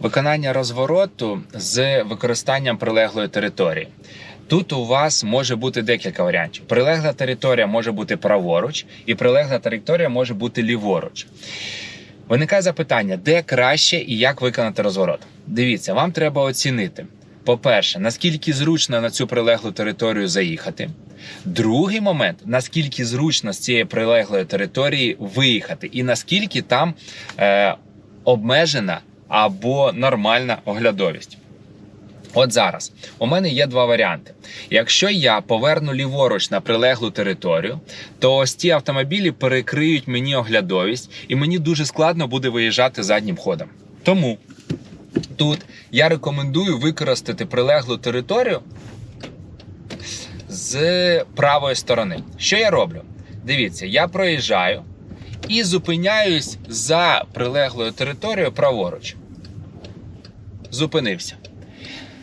Виконання розвороту з використанням прилеглої території. Тут у вас може бути декілька варіантів. Прилегла територія може бути праворуч, і прилегла територія може бути ліворуч. Виникає запитання, де краще і як виконати розворот. Дивіться, вам треба оцінити. По-перше, наскільки зручно на цю прилеглу територію заїхати. Другий момент, наскільки зручно з цієї прилеглої території виїхати, і наскільки там е, обмежена або нормальна оглядовість. От зараз у мене є два варіанти. Якщо я поверну ліворуч на прилеглу територію, то ось ці автомобілі перекриють мені оглядовість, і мені дуже складно буде виїжджати заднім ходом. Тому тут я рекомендую використати прилеглу територію з правої сторони. Що я роблю? Дивіться, я проїжджаю і зупиняюсь за прилеглою територією праворуч. Зупинився.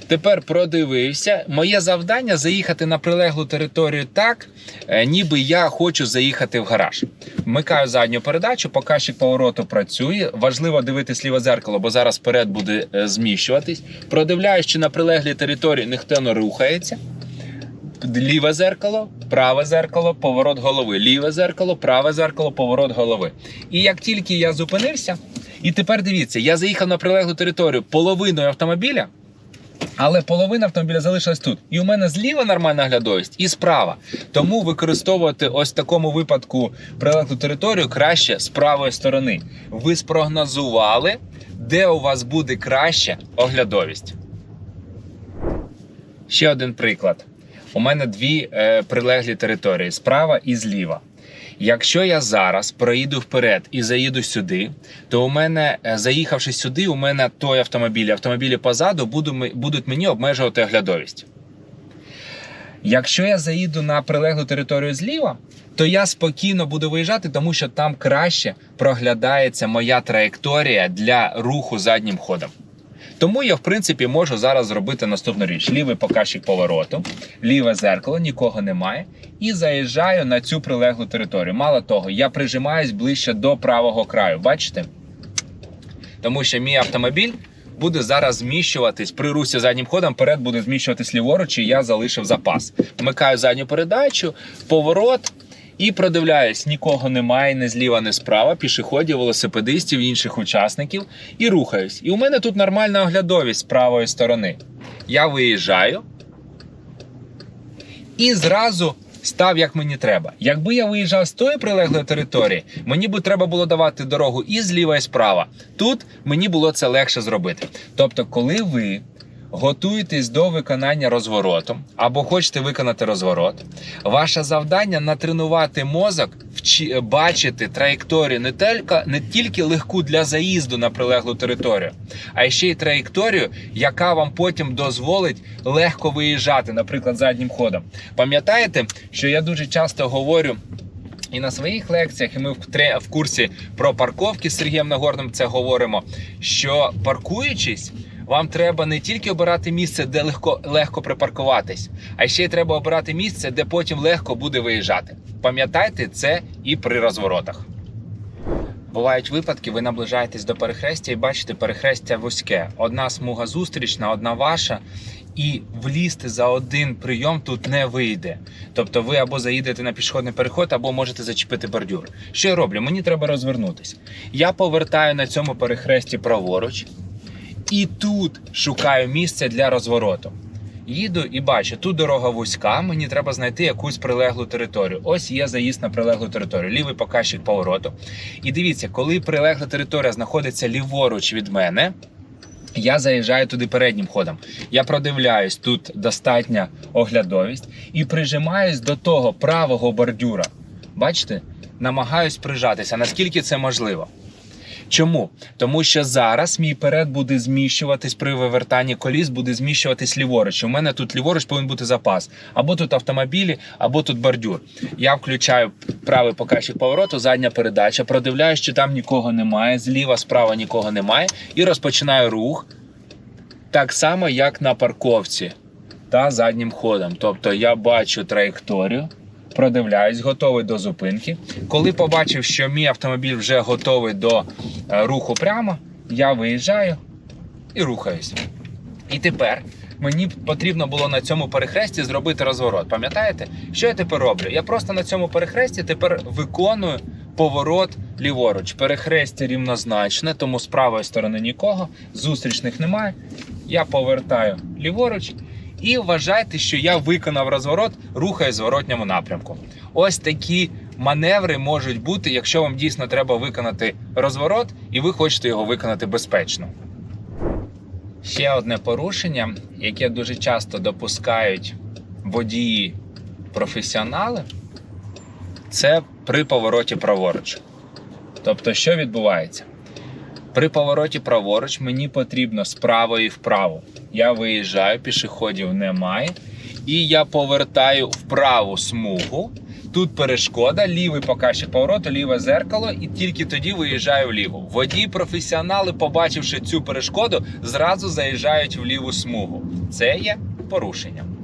Тепер продивився. Моє завдання заїхати на прилеглу територію так, е, ніби я хочу заїхати в гараж. Вмикаю задню передачу, показчик повороту працює. Важливо дивитись ліве зеркало, бо зараз вперед буде е, зміщуватись. Продивляюсь, чи на прилеглій території ніхто не рухається. Ліве зеркало, праве зеркало, поворот голови. Ліве зеркало, праве зеркало, поворот голови. І як тільки я зупинився, і тепер дивіться, я заїхав на прилеглу територію половиною автомобіля. Але половина автомобіля залишилась тут. І у мене зліва нормальна глядовість, і справа. Тому використовувати ось такому випадку прилеглу територію краще з правої сторони. Ви спрогнозували, де у вас буде краще оглядовість. Ще один приклад. У мене дві е, прилеглі території справа і зліва. Якщо я зараз проїду вперед і заїду сюди, то у мене, е, заїхавши сюди, у мене той автомобіль, автомобілі позаду будуть мені обмежувати оглядовість. Якщо я заїду на прилеглу територію зліва, то я спокійно буду виїжджати, тому що там краще проглядається моя траєкторія для руху заднім ходом. Тому я, в принципі, можу зараз зробити наступну річ: лівий показчик повороту, ліве зеркало, нікого немає, і заїжджаю на цю прилеглу територію. Мало того, я прижимаюсь ближче до правого краю. Бачите? Тому що мій автомобіль буде зараз зміщуватись при русі заднім ходом, вперед буде зміщуватись ліворуч, і я залишив запас. Вмикаю задню передачу, поворот. І продивляюсь, нікого немає, ні зліва, ні справа, пішоходів, велосипедистів, інших учасників. І рухаюсь. І у мене тут нормальна оглядовість з правої сторони. Я виїжджаю і зразу став як мені треба. Якби я виїжджав з тої прилеглої території, мені би треба було давати дорогу і зліва, і справа. Тут мені було це легше зробити. Тобто, коли ви готуєтесь до виконання розвороту або хочете виконати розворот, ваше завдання натренувати мозок, вчи- бачити траєкторію не тільки, не тільки легку для заїзду на прилеглу територію, а ще й траєкторію, яка вам потім дозволить легко виїжджати, наприклад, заднім ходом. Пам'ятаєте, що я дуже часто говорю. І на своїх лекціях, і ми в, курсі про парковки з Сергієм Нагорним це говоримо. Що паркуючись, вам треба не тільки обирати місце, де легко, легко припаркуватись, а ще й треба обирати місце, де потім легко буде виїжджати. Пам'ятайте це і при розворотах. Бувають випадки, ви наближаєтесь до перехрестя і бачите перехрестя вузьке. Одна смуга зустрічна, одна ваша, і влізти за один прийом тут не вийде. Тобто ви або заїдете на пішохідний переход, або можете зачепити бордюр. Що я роблю? Мені треба розвернутися. Я повертаю на цьому перехресті праворуч, і тут шукаю місце для розвороту. Їду і бачу, тут дорога вузька, мені треба знайти якусь прилеглу територію. Ось є заїзд на прилеглу територію, лівий показчик повороту. І дивіться, коли прилегла територія знаходиться ліворуч від мене, я заїжджаю туди переднім ходом. Я продивляюсь, тут достатня оглядовість і прижимаюсь до того правого бордюра. Бачите? Намагаюсь прижатися, наскільки це можливо. Чому? Тому що зараз мій перед буде зміщуватись при вивертанні коліс, буде зміщуватись ліворуч. У мене тут ліворуч повинен бути запас. Або тут автомобілі, або тут бордюр. Я включаю правий показчик повороту, задня передача, продивляюсь, чи там нікого немає, зліва, справа нікого немає, і розпочинаю рух так само, як на парковці та заднім ходом. Тобто я бачу траєкторію. Продивляюсь, готовий до зупинки. Коли побачив, що мій автомобіль вже готовий до е, руху прямо, я виїжджаю і рухаюсь. І тепер мені потрібно було на цьому перехресті зробити розворот. Пам'ятаєте? Що я тепер роблю? Я просто на цьому перехресті тепер виконую поворот ліворуч. Перехрестя рівнозначне, тому з правої сторони нікого, зустрічних немає. Я повертаю ліворуч. І вважайте, що я виконав розворот, рухаю в зворотньому напрямку. Ось такі маневри можуть бути, якщо вам дійсно треба виконати розворот, і ви хочете його виконати безпечно. Ще одне порушення, яке дуже часто допускають водії професіонали, це при повороті праворуч. Тобто, що відбувається? При повороті праворуч мені потрібно з правої вправо. Я виїжджаю, пішоходів немає. І я повертаю в праву смугу. Тут перешкода, лівий показчик повороту, ліве зеркало, і тільки тоді виїжджаю вліво. Водії професіонали, побачивши цю перешкоду, зразу заїжджають в ліву смугу. Це є порушенням.